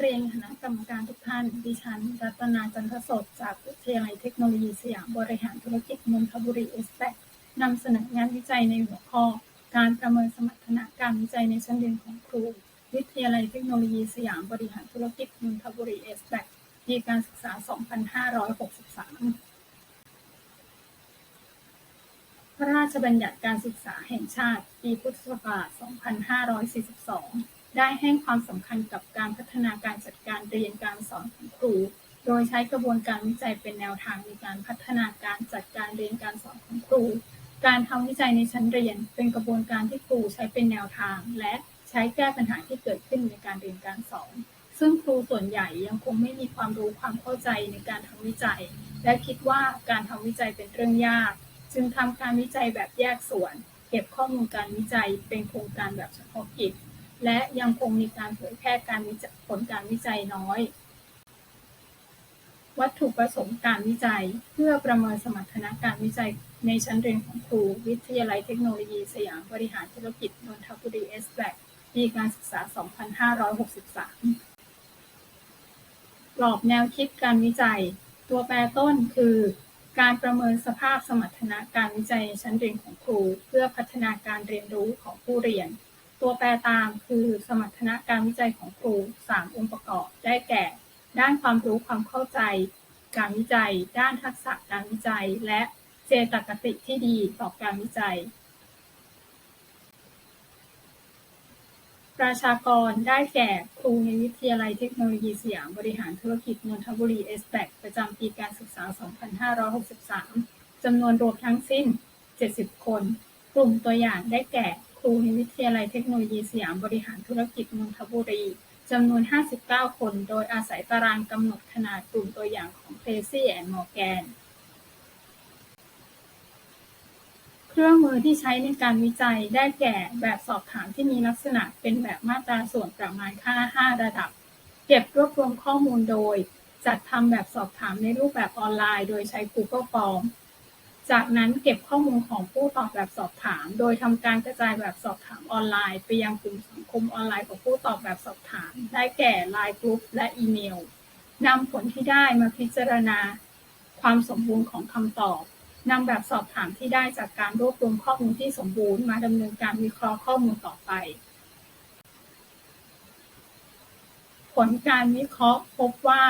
เรียนคณะกรรมการทุกท่าน ดิฉัน รัตนาจันทสด จากวิทยาลัยเทคโนโลยีสยามบริหารธุรกิจนนทบุรีเอสแนำเสนองานวิจัยในหัวข้อ การประเมินสมรรถนะการวิจัยในชั้นเรียนของครู วิทยาลัยเทคโนโลยีสยามบริหารธุรกิจนนทบุรีเอสแปีการศึกษา 2563พระราชบัญญัติการศึกษาแห่งชาติ ปีพุทธศักราช 2542 ได้ให้ความสำคัญกับการพัฒนาการจัดการเรียนการสอนของครู โดยใช้กระบวนการวิจัยเป็นแนวทางในการพัฒนาการจัดการเรียนการสอนของครู การทำวิจัยในชั้นเรียน เป็นกระบวนการที่ครูใช้เป็นแนวทาง และใช้แก้ปัญหาที่เกิดขึ้นในการเรียนการสอน ซึ่งครูส่วนใหญ่ยังคงไม่มีความรู้ความเข้าใจในการทำวิจัย และคิดว่าการทำวิจัยเป็นเรื่องยาก จึงทำการวิจัยแบบแยกส่วน เก็บข้อมูลการวิจัยเป็นโครงการแบบเฉพาะกิจ และยังคงมีการเผยแพร่การผลการวิจัยน้อย วัตถุประสงค์การวิจัย เพื่อประเมินสมรรถนะการวิจัยในชั้นเรียนของครู วิทยาลัยเทคโนโลยี สยามบริหารธุรกิจนนทบุรีเอสแบปีการศึกษา 2563 กรอบแนวคิดการวิจัย ตัวแปรต้นคือ การประเมินสภาพสมรรถนะการวิจัยชั้นเรียนของครู เพื่อพัฒนาการเรียนรู้ของผู้เรียน ตัวแปรตามคือสมรรถนะการวิจัยของครู 3 องค์ประกอบ ได้แก่ ด้านความรู้ความเข้าใจ การวิจัย ด้านทักษะการวิจัย และเจตคติที่ดีต่อการวิจัย ประชากรได้แก่ครูในวิทยาลัยเทคโนโลยีสยามบริหารธุรกิจนนทบุรีเอสแประจำปีการศึกษา 2563 จำนวนรวมทั้งสิ้น 70 คน กลุ่มตัวอย่างได้แก่ ครูในวิทยาลัยเทคโนโลยีสยามบริหารธุรกิจนนทบุรีจำนวน 59 คน โดยอาศัยตารางกำหนดขนาดกลุ่มตัวอย่างของ Tracy and Morgan เครื่องมือที่ใช้ในการวิจัยได้แก่แบบสอบถามที่มีลักษณะเป็นแบบมาตราส่วนประมาณค่า 5 ระดับ เก็บรวบรวมข้อมูลโดย จัดทำแบบสอบถามในรูปแบบออนไลน์ โดยใช้ Google Form จากนั้นเก็บข้อมูลของผู้ตอบแบบสอบถาม โดยทำการกระจายแบบสอบถามออนไลน์ ไปยังกลุ่มสังคมออนไลน์ของผู้ตอบแบบสอบถาม ได้แก่ Line Group และอีเมลนำผลที่ได้มาพิจารณา ความสมบูรณ์ของคำตอบนำแบบสอบถามที่ได้จากการรวบรวมข้อมูลที่สมบูรณ์มาดำเนินการวิเคราะห์ข้อมูลต่อไป ผลการวิเคราะห์พบว่า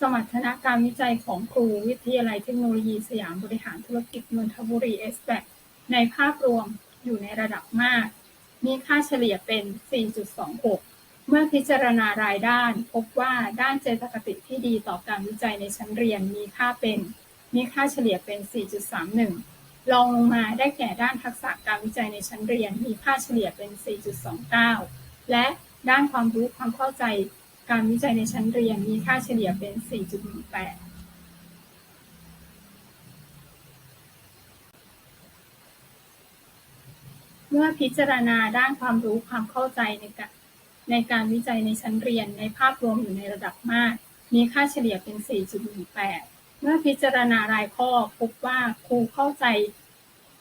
สมรรถนะการวิจัยของครูวิทยาลัยเทคโนโลยีสยามบริหารธุรกิจนนทบุรีเอสแบในภาพรวมอยู่ในระดับมาก มีค่าเฉลี่ยเป็น 4.26 เมื่อพิจารณารายด้าน พบว่าด้านเจตคติที่ดีต่อการวิจัยในชั้นเรียนมีค่าเป็น มีค่าเฉลี่ยเป็น 4.31รองลงมาได้แก่ด้านทักษะการวิจัยในชั้นเรียน มีค่าเฉลี่ยเป็น 4.29 และด้านความรู้ความเข้าใจ การวิจัยในชั้นเรียนมีค่าเฉลี่ยเป็น 4.18เมื่อพิจารณาด้านความรู้ความเข้าใจในการในการวิจัยในชั้นเรียนในภาพรวมอยู่ในระดับมาก มีค่าเฉลี่ยเป็น 4.18 เมื่อพิจารณารายข้อพบว่าครูเข้าใจ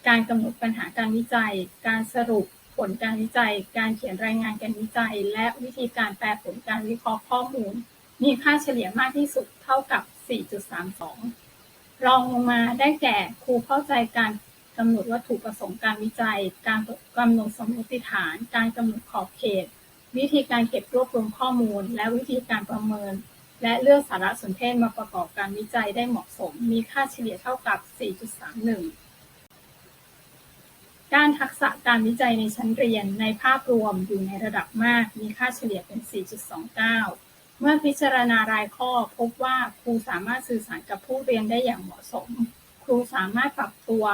การกำหนดปัญหาการวิจัย การสรุป ผลการวิจัย การเขียนรายงานการวิจัย และวิธีการแปลผลการวิเคราะห์ข้อมูล มีค่าเฉลี่ยมากที่สุดเท่ากับ 4.32 รองลงมาได้แก่ครูเข้าใจการกำหนดวัตถุประสงค์การวิจัย การกำหนดสมมติฐาน การกำหนดขอบเขต วิธีการเก็บรวบรวมข้อมูล และวิธีการประเมิน และเลือกสารสนเทศมาประกอบการวิจัยได้เหมาะสม มีค่าเฉลี่ยเท่ากับ 4.31 ด้านทักษะการวิจัยในชั้นเรียนในภาพรวมอยู่ในระดับมาก มีค่าเฉลี่ยเป็น 4.29 เมื่อพิจารณารายข้อพบว่าครูสามารถสื่อสารกับผู้เรียนได้อย่างเหมาะสม ครูสามารถปรับตัว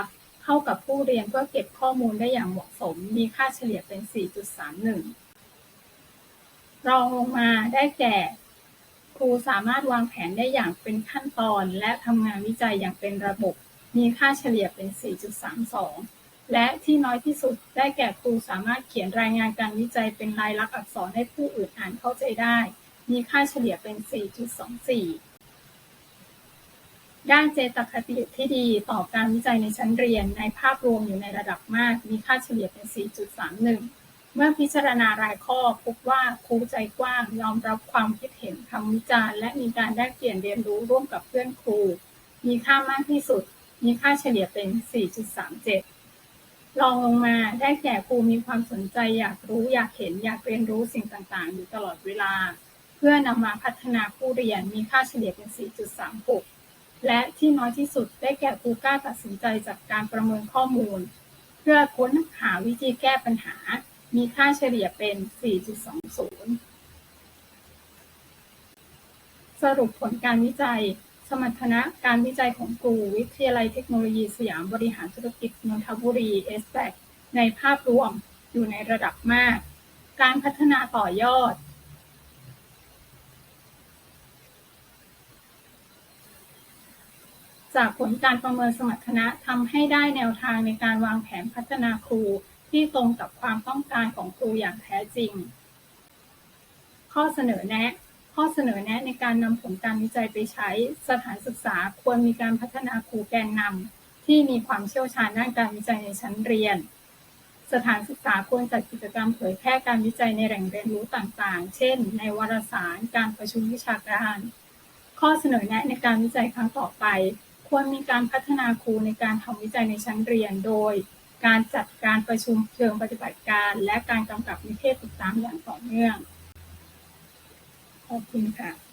เข้ากับผู้เรียนเพื่อเก็บข้อมูลได้อย่างเหมาะสม มีค่าเฉลี่ยเป็น 4.31 รองลงมาได้แก่ ครูสามารถวางแผนได้อย่างเป็นขั้นตอน และทำงานวิจัยอย่างเป็นระบบ มีค่าเฉลี่ยเป็น 4.32 และที่น้อยที่สุดได้แก่ครูสามารถเขียนรายงานการวิจัยเป็นลายลักษณ์อักษรให้ผู้อื่นอ่านเข้าใจได้ มีค่าเฉลี่ยเป็น 4.24 ด้านเจตคติที่ดีต่อการวิจัยในชั้นเรียนในภาพรวมอยู่ในระดับมาก มีค่าเฉลี่ยเป็น 4.31 เมื่อพิจารณารายข้อพบว่าครูใจกว้างยอมรับความคิดเห็นคำวิจารณ์และมีการแลกเปลี่ยนเรียนรู้ร่วมกับเพื่อนครู มีค่ามากที่สุด มีค่าเฉลี่ยเป็น 4.37 รองลงมาได้แก่ครูมีความสนใจอยากรู้อยากเห็นอยากเรียนรู้สิ่งต่างๆ อยู่ตลอดเวลา เพื่อนำมาพัฒนาผู้เรียนมีค่าเฉลี่ยเป็น 4.36 และที่น้อยที่สุดได้แก่ครูกล้าตัดสินใจจากการประเมินข้อมูล เพื่อค้นหาวิธีแก้ปัญหา มีค่าเฉลี่ยเป็น 4.20 สรุปผลการวิจัย สมรรถนะการวิจัยของครูวิทยาลัยเทคโนโลยีสยามบริหารธุรกิจนนทบุรี s อ a c ในภาพรวมอยู่ในระดับมาก การพัฒนาต่อยอด จากผลการประเมินสมรรถนะทำให้ได้แนวทางในการวางแผนพัฒนาครูที่ตรงกับความต้องการของครูอย่างแท้จริง ข้อเสนอแนะ ข้อเสนอแนะในการนำผลการวิจัยไปใช้ สถานศึกษาควรมีการพัฒนาครูแกนนำที่มีความเชี่ยวชาญด้านการวิจัยในชั้นเรียน สถานศึกษาควรจัดกิจกรรมเผยแพร่การวิจัยในแหล่งเรียนรู้ต่างๆ เช่น ในวารสาร การประชุมวิชาการ ข้อเสนอแนะในการวิจัยครั้งต่อไป ควรมีการพัฒนาครูในการทำวิจัยในชั้นเรียนโดย การจัดการประชุมเชิงปฏิบัติการ และการกำกับนิเทศติดตามอย่างต่อเนื่อง ขอบคุณค่ะ